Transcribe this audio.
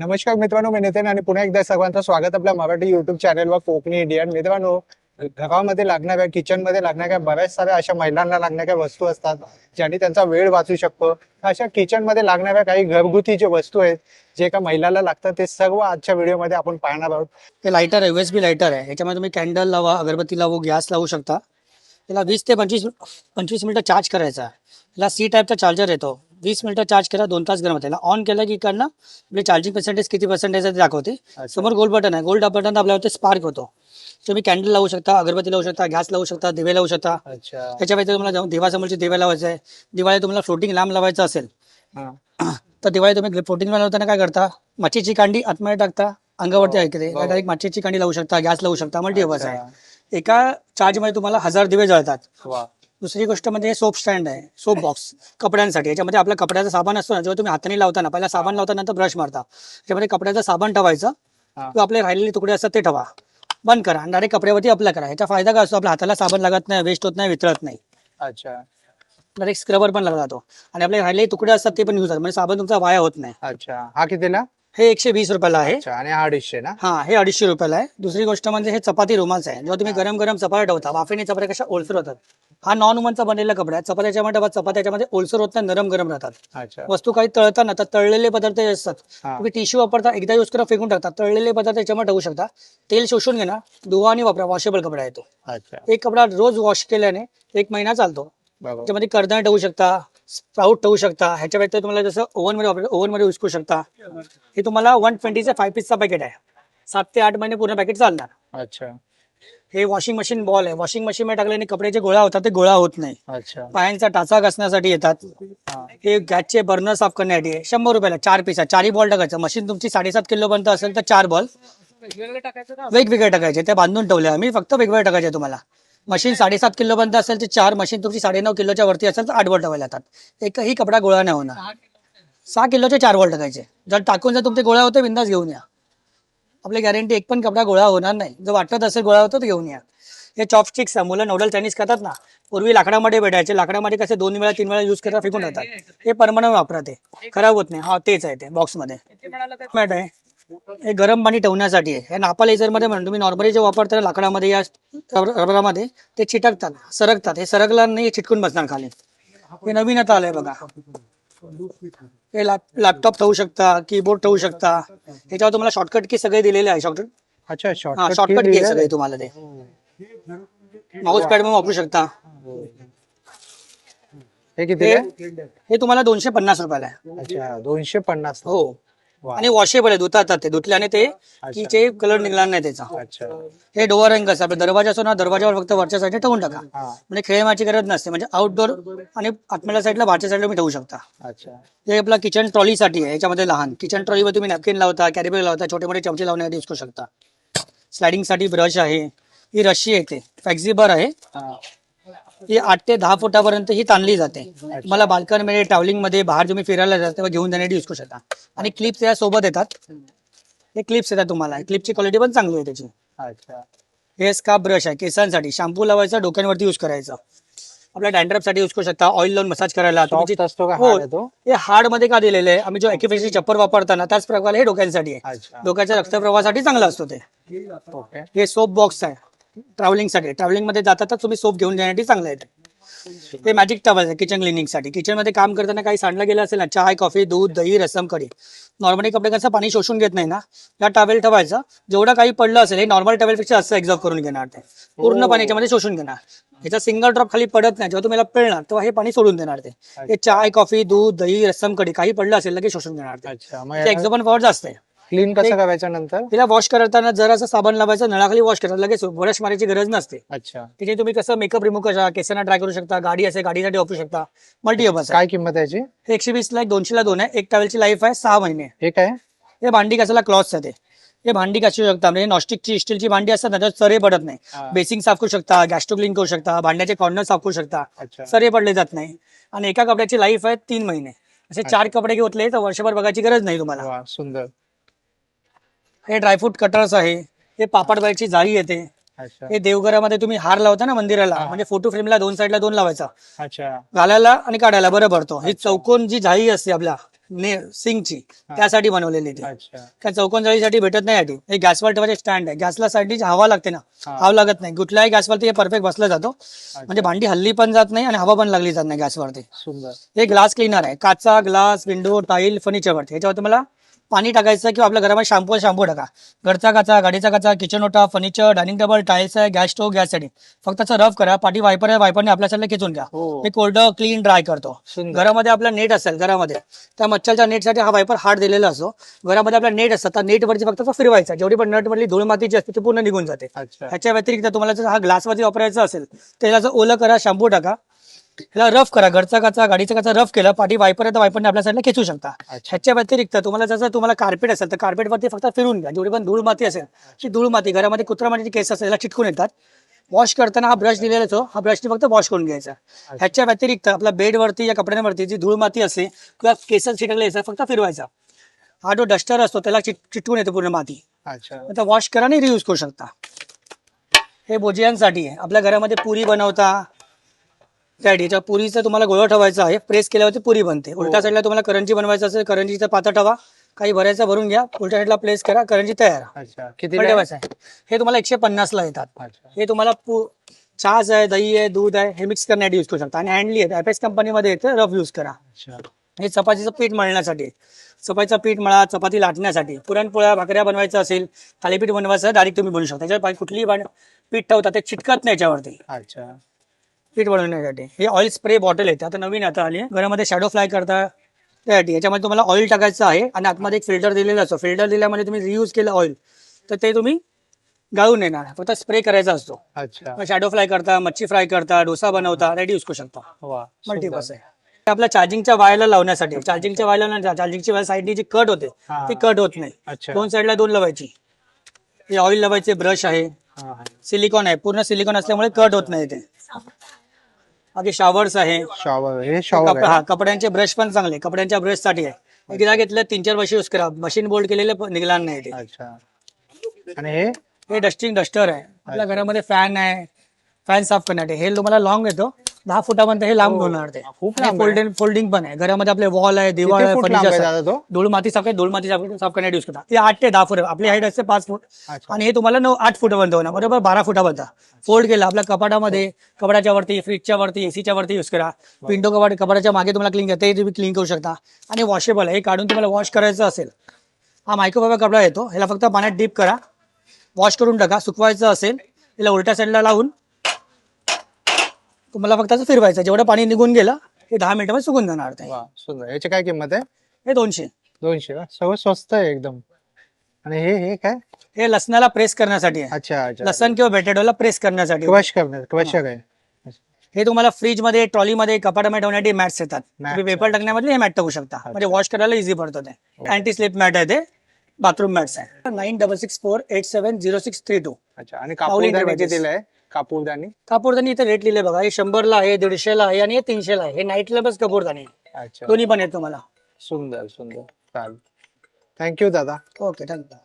नमस्कार मित्रांनो मी नितीन आणि पुन्हा एकदा सर्वांचं स्वागत आपल्या मराठी युट्यूब चॅनलवर कोकणी इंडियन मित्रांनो घरामध्ये लागणाऱ्या किचनमध्ये लागणाऱ्या बऱ्याच साऱ्या अशा महिलांना लागणाऱ्या वस्तू असतात ज्याने त्यांचा वेळ वाचू शकतो. अशा किचनमध्ये लागणाऱ्या काही घरगुती जे वस्तू आहेत जे एका महिलाला लागतात ते सर्व आजच्या व्हिडिओमध्ये आपण पाहणार आहोत. हे लायटर आहे युएसबी लायटर आहे. याच्यामध्ये तुम्ही कॅन्डल लावा अगरबत्ती लावू गॅस लावू शकता. याला वीस ते पंचवीस पंचवीस मिनिटं चार्ज करायचा. याला सी टाईपचा चार्जर येतो. वीस मिनिटं चार्ज करा दोन तास गरम होते. याला ऑन केलं की इकडनं आपली चार्जिंग पर्सेंटेज किती पर्सेंटेज आहे ते दाखवते. समोर गोल्ड बटन आहे. गोल्ड बटन आपल्याला स्पार्क होतो. तुम्ही कॅन्डल लावू शकता अगरबत्ती लावू शकता गॅस लावू शकता दिवे लावू शकता. अच्छा. त्याच्या व्यतिरिक्त तुम्हाला जाऊन देवासमोरचे दिवे लावायचे आहे दिवाळी तुम्हाला फ्लोटिंग लांब लावायचं असेल तर दिवाळी तुम्ही फ्लोटिंग लावताना काय करता? मच्छीची कांडी आतमध्ये टाकता अंगावरती ऐकते. हो. डायरेक्ट मच्छीची कांडी लावू शकता गॅस लावू शकता मल्टीपर्पज आहे. एका चार्जमध्ये तुम्हाला हजार दिवे जळतात. दुसरी गोष्ट म्हणजे सोप स्टँड आहे सोप बॉक्स कपड्यांसाठी. याच्यामध्ये आपला कपड्याचा साबण असतो ना जेव्हा तुम्ही हाताने लावताना पहिला साबण लावता नंतर ब्रश मारता. त्याच्यामध्ये कपड्याचं साबण ठेवायचं. किंवा आपले राहिलेले तुकडे असतात ते ठेवा. बंद करा. आणि डायरेक्ट कपड्यावरती अप्लाय करा. याचा फायदा काय असतो? आपल्या हाताला साबण लागत नाही वेस्ट होत नाही वितळत नाही. अच्छा. डायरेक्ट स्क्रबर पण लागला जातो. आणि आपले राहिलेले तुकडे असतात ते पण यूज होतात. म्हणजे साबण तुमचा वाया होत नाही. अच्छा. हा कितीला हे एकशे वीस रुपयाला आहे. आणि हा अडीचशे ना? हा हे अडीचशे रुपयाला आहे. दुसरी गोष्ट म्हणजे हे चपाती रुमालच आहे. जेव्हा तुम्ही गरम गरम चपात्या ठेवता वाफेने चपात्या कशा ओलसर होतात? हा नॉन वुमनचा बनलेला कपडा आहे. चपात्याच्या मध्ये चपात्याच्यामध्ये ओलसर होत नाही नरम गरम राहतात. वस्तू काही तळताना तर तळलेले पदार्थ असतात. तुम्ही टिश्यू वापरता एकदा यूज करा फेकून टाकता. तळलेले पदार्थ त्याच्यामध्ये ठेवू शकता. तेल शोषून घे ना धुवा आणि वापरा वॉशेबल कपडा आहे तो. अच्छा. एक कपडा रोज वॉश केल्याने एक महिना चालतो. त्याच्यामध्ये कडधान्य ठेवू शकता स्प्राऊट ठेवू शकता ह्याच्या व्यतिरिक्त तुम्हाला जसं ओव्हनमध्ये वापर ओव्हनमध्ये यूज करू शकता. हे तुम्हाला वन ट्वेंटीचा फाय पीसचा पॅकेट आहे. सात ते आठ महिने पूर्ण पॅकेट चालणार. अच्छा. हे वॉशिंग मशीन बॉल आहे. वॉशिंग मशीन मध्ये टाकल्याने कपड्याचे गोळा होतात ते गोळा होत नाही. अच्छा. पायांचा टाचा घासण्यासाठी येतात. हा. गॅसचे बर्नर साफ करण्यासाठी आहे. शंभर रुपयाला चार पीस आहे. चारही बॉल टाकायचं. मशीन तुमची साडेसात किलो पर्यंत असेल तर चार बॉल वेगवेगळे टाकायचे ते बांधून ठेवले आम्ही फक्त वेगवेगळे टाकायचे तुम्हाला. मशीन साडेसात किलो पर्यंत असेल तर चार मशीन तुमची साडेनऊ किलोच्या वरती असेल तर आठ बॉल टाकायला येतात. एकही कपडा गोळा नाही होणार. सहा किलोचे चार बॉल टाकायचे जर टाकून जर तुमचे गोळा होते बिंदास घेऊन या. आपली गॅरंटी एक पण कपडा गोळा होणार नाही. जर वाटत असेल गोळा होतो तर घेऊन या. हे चॉपस्टिक्स आहे. मुलं नूडल चायनीज खातात ना. पूर्वी लाकडामध्ये भेटायचे. लाकडामध्ये कसे दोन वेळा तीन वेळा यूज करता फेकून जातात हे परमनंट वापरा ते. खराब होत नाही. हा तेच आहे ते. बॉक्समध्ये मॅट आहे. हे गरम पाणी ठेवण्यासाठी आहे. हे नापा लेझरमध्ये म्हणून तुम्ही नॉर्मली जे वापरता लाकडामध्ये या रबर- रबरामध्ये ते चिटकतात सरकतात. हे सरकला नाही चिटकून बसणार खाली. हे नवीन आता आलंय बघा. हे लॅप लॅपटॉप ठेवू शकता कीबोर्ड ठेवू शकता. ह्याच्यावर तुम्हाला शॉर्टकट की सगळे दिलेले आहे. शॉर्टकट अच्छा शॉर्टकट की सगळे तुम्हाला ते. माऊस पॅड पण वापरू शकता. हे तुम्हाला दोनशे पन्नास रुपयाला आहे. अच्छा दोनशे पन्नास. हो. आणि वॉशेबल आहे धुतात ते. धुतल्याने ते की ते कलर निघणार नाही त्याचा. हे डोअर रंग असं आपला दरवाजा असतो ना दरवाजावर फक्त वरच्या साईडने ठेवून टाका. म्हणजे खेळण्याची गरज नसते म्हणजे आउटडोर आणि आतमधल्या साईडला बाहेरच्या साईडला तुम्ही ठेवू शकता. हे आपला किचन ट्रॉलीसाठी आहे याच्यामध्ये लहान. किचन ट्रॉलीवर तुम्ही नॅपकिन लावता कॅरीबॅग लावता छोटे मोठे चमचे लावण्यासाठी यूज करू शकता. स्लायडिंगसाठी ब्रश आहे. ही रशी येते फ्लेक्झिबर आहे. हा. आठ ते दहा फुटापर्यंत ही ताणली जाते. मला बाल्कनमध्ये ट्रॅव्हलिंगमध्ये बाहेर तुम्ही फिरायला जाता तेव्हा घेऊन जाण्यासाठी यूज करू शकता. आणि क्लिप्स या सोबत येतात. हे क्लिप्स येतात तुम्हाला. क्लिपची क्वालिटी पण चांगली आहे त्याची. अच्छा. हे स्कार्फ ब्रश आहे? केसांसाठी. शॅम्पू लावायचा डोक्यांवरती यूज करायचं. आपल्या डॅन्ड्रफसाठी यूज करू शकता. ऑइल लावून मसाज करायला. हो. हे हार्डमध्ये का दिलेलं आहे? आम्ही जो ॲक्युप्रेशर चप्पर वापरताना त्याच प्रकारे हे डोक्यांसाठी आहे. डोक्याच्या रक्तप्रवाहासाठी चांगलं असतो ते. हे सोप बॉक्स आहे. ट्रॅव्हलिंगसाठी ट्रॅव्हलिंगमध्ये जाता तुम्ही सोप घेऊन जाण्यासाठी चांगलं आहे ते. हे मॅजिक टवल आहे किचन क्लिनिंगसाठी. किचनमध्ये काम करताना काही सांडलं गेलं असेल ना चहा कॉफी दूध दही रसम कढी. नॉर्मली कपडे कसं पाणी शोषून घेत नाही ना या टॉवेल ठेवायचं. जेवढं काही पडलं असेल हे नॉर्मल टॉवेलपेक्षा असं एक्झॉर्ब करून घेणार ते. पूर्ण पाणी याच्यामध्ये शोषून घेणार. ह्याचा सिंगल ड्रॉप खाली पडत नाही. जेव्हा तुम्ही याला पिळणार तेव्हा हे पाणी सोडून देणार ते. हे चहा कॉफी दूध दही रसम कढी काही पडलं असेल लगेच शोषून घेणार ते. एक्झॉर्बन पॉवर जास्त आहे. क्लीन कसं करायचं नंतर? तिला वॉश करताना जरासं साबण लावायचं नळाखाली वॉश करायचं लगेच ब्रश मारायची गरज नसते. अच्छा. तिथे तुम्ही कसं मेकअप रिमूव्ह करा केसांना ट्राय करू शकता गाडी असेल गाडीसाठी वापरू शकता. मल्टीपर्पज काय किंमत आहे याची? एकशे वीस ला एक दोनशे ला दोन आहे. एक टॅवेलची लाईफ आहे सहा महिने. हे काय? हे भांडी कसायला क्लॉथ्स आहे ते? हे भांडी कशी शकता? म्हणजे नॉस्टिकची स्टीलची भांडी असतात ना त्यात सरे पडत नाही. बेसिंग साफ करू शकता गॅस्टो क्लीन करू शकता भांड्याचे कॉर्नर साफ करू शकता. सरे पडले जात नाही. आणि एका कपड्याची लाईफ आहे तीन महिने. असे चार कपडे घेतले तर वर्षभर बघायची गरज नाही तुम्हाला. सुंदर. हे ड्रायफ्रूट कटर्स आहे हे पापड बाईकची जाळी येते. अच्छा. हे देवघरामध्ये तुम्ही हार लावता ना मंदिराला हा. म्हणजे फोटो फ्रेमला दोन साईडला दोन लावायचा. अच्छा. घालायला आणि काढायला बरं पडतो. ही चौकोन जी जाळी असते आपल्या ने सिंगची त्यासाठी बनवलेली ती. अच्छा. त्या चौकोन जाळीसाठी भेटत नाही याठी हे गॅसवर ठेवायचे स्टँड आहे. गॅसला साठी हवा लागते ना हा. हवा लागत नाही. कुठल्याही गॅसवरती हे परफेक्ट बसला जातो. म्हणजे भांडी हल्ली पण जात नाही आणि हवा पण लागली जात नाही गॅसवरती. सुंदर. हे ग्लास क्लीनर आहे. काचा ग्लास विंडो टाईल फर्निचरवरती ह्याच्यावर तुम्हाला पाणी टाकायचं किंवा आपल्या घरामध्ये शॅम्पू शॅम्पू टाका. घरचा काचा गाडीचा काचा किचन ओटा फर्निचर डायनिंग टेबल टाईल्स आहे गॅस स्टोव गॅससाठी फक्त त्याचा रफ करा पाठी वायपर आहे वायपरने आपल्या साईडला खेचून घ्या. हो. हे कोल्ड क्लीन ड्राय करतो. घरामध्ये आपला नेट असेल घरामध्ये त्या मच्छरच्या नेटसाठी हा वायपर हार्ड दिलेला असतो घरामध्ये आपला नेट असतात त्या नेटवरती फक्त फिरवायचा. जेवढी पण नट मधली धूळ मातीची असते ती पूर्ण निघून जाते. ह्याच्या व्यतिरिक्त तुम्हाला जर हा ग्लासवरती वापरायचा असेल तर याला जर ओलं करा शॅम्पू टाका. ह्याला रफ करा. घरचा काचा गाडीचा काचा रफ केला पाठी वायपर आहे तर वायपरने आपल्या साईडला खेचू शकता. ह्याच्या व्यतिरिक्त तुम्हाला जसं तुम्हाला कार्पेट असेल तर कार्पेटवरती फक्त फिरून घ्या. जेवढी पण धूळ माती असेल ती धूळ माती घरामध्ये कुत्रा मातीचे केस असेल याला चिटकून येतात. वॉश करताना हा ब्रश दिलेला असतो हा ब्रशने फक्त वॉश करून घ्यायचा. ह्याच्या व्यतिरिक्त आपल्या बेडवरती या कपड्यांवरती जी धूळ माती असते किंवा केस चिटकले असतात फक्त फिरवायचा. हा जो डस्टर असतो त्याला चिट चिटकून येते पूर्ण माती. अच्छा. वॉश करा आणि रियूज करू शकता. हे भुजियांसाठी आहे. आपल्या घरामध्ये पुरी बनवता त्यासाठी याच्या पुरीचं तुम्हाला गोळं ठेवायचं आहे. प्रेस केल्यावरती पुरी बनते. उलट्या साईडला तुम्हाला करंजी बनवायचं असेल करंजीचा पाता ठेवा. काही भरायचा भरून घ्या. उलट्या साईडला प्लेस करा. करंजी तयार. अच्छा. किती पण ठेवायचं आहे. हे तुम्हाला एकशे पन्नासला येतात. हे तुम्हाला पु आहे दही आहे दूध आहे हे मिक्स करण्यासाठी यूज करू शकता. आणि हँडली आहे एपेक्स कंपनीमध्ये येते रफ यूज करा. हे चपातीचं पीठ मळण्यासाठी चपातीचं पीठ मळा चपाती लाटण्यासाठी पुरणपोळ्या भाकऱ्या बनवायचं असेल थालीपीठ बनवायचं डायरेक्ट तुम्ही बनवू शकता. त्याच्यावर बाकी कुठलीही पीठ ठेवता ते चिटकत नाही याच्यावरती. अच्छा. पीठ बनवण्यासाठी. हे ऑइल स्प्रे बॉटल येते आता नवीन आता आली आहे. घरामध्ये शॅडो फ्लाय करता त्यासाठी. याच्यामध्ये तुम्हाला ऑइल टाकायचं आहे आणि आतमध्ये एक फिल्टर दिलेला असतो. फिल्टर दिल्यामध्ये तुम्ही रियूज केलं ऑइल तर ते तुम्ही गाळून येणार. फक्त स्प्रे करायचा असतो. अच्छा. शॅडो फ्राय करता मच्छी फ्राय करता डोसा बनवता रेडी यूज करू शकता मल्टीपर्स आहे. आपल्या चार्जिंगच्या वायरला लावण्यासाठी. चार्जिंगच्या वायरला चार्जिंगची वायर साईडनी जी कट होते. ती कट होत नाही. दोन साईडला दोन लावायची. हे ऑइल लावायचे ब्रश आहे. सिलिकॉन आहे. पूर्ण सिलिकॉन असल्यामुळे कट होत नाही ते. बाकी शावर्स आहे. शॉवर हे शॉवर कप- आहे. हा कपड्यांचे ब्रश पण चांगले कपड्यांच्या ब्रशसाठी आहे. एकदा घेतलं तीन चार वर्ष यूज करा. मशीन बोल्ड केलेले निघणार नाही ते. अच्छा. आणि हे? हे डस्टिंग डस्टर आहे. आपल्या घरामध्ये फॅन आहे. फॅन साफ करण्यासाठी. हे तुम्हाला लॉंग येतो. दहा फुटापर्यंत हे लांब होणार ते. खूप. फोल्डिंग फोल्डिंग पण आहे. घरामध्ये आपले वॉल आहे दिवाळ आहे फर्निचर धूळ माती साफ धूळ माती साफ साफ करण्यासाठी यूज करता ते आठ ते दहा फूट. आपली हाईट असते पाच फूट. आणि हे तुम्हाला नऊ आठ फुटापर्यंत होणार. बरोबर? बारा फुटापर्यंत. फोल्ड केला. आपल्या कपाटामध्ये कपड्याच्या वरती फ्रीजच्या वरती एसीच्या वरती यूज करा. विंडो कपाट कपाटाच्या मागे तुम्हाला क्लीन करता ते तुम्ही क्लीन करू शकता. आणि वॉशेबल आहे. हे काढून तुम्हाला वॉश करायचं असेल. हा मायक्रोफायबर कपडा येतो. ह्याला फक्त पाण्यात डीप करा. वॉश करून टाका. सुकवायचं असेल याला उलट्या साईडला लावून तुम्हाला फक्त असं फिरवायचं जेवढं पाणी निघून गेलं हे दहा मिनिटामध्ये सुकून जाणार ते. वा सुंदर. याची काय किंमत आहे? हे दोनशे. दोनशे का? सगळं स्वस्त आहे एकदम. आणि हे हे काय? हे लसणाला प्रेस करण्यासाठी आहे. अच्छा अच्छा. लसण किंवा बॅटेडोला प्रेस करण्यासाठी. क्रश करणार क्रश काय? हे तुम्हाला फ्रीजमध्ये ट्रॉलीमध्ये कपाटामध्ये ठेवण्यासाठी मॅट्स येतात. Mats, तुम्ही पेपर टाकण्यामध्ये हे मॅट टाकू शकता. म्हणजे वॉश करायला इझी पडतं ते. अँटी स्लिप मॅट आहे ते. बाथरूम मॅट्स आहे. Nine double six four eight seven zero six three two अच्छा. आणि कापूरदानी? कापूरदानी इथे रेट लिहिले बघा. हे शंभरला आहे दीडशेला आहे आणि हे तीनशेला आहे. हे नाईट लेबल्स कापूरदानी. अच्छा. दोन्ही पण आहेत तुम्हाला. सुंदर सुंदर. चालेल. थँक्यू दादा. Okay thank you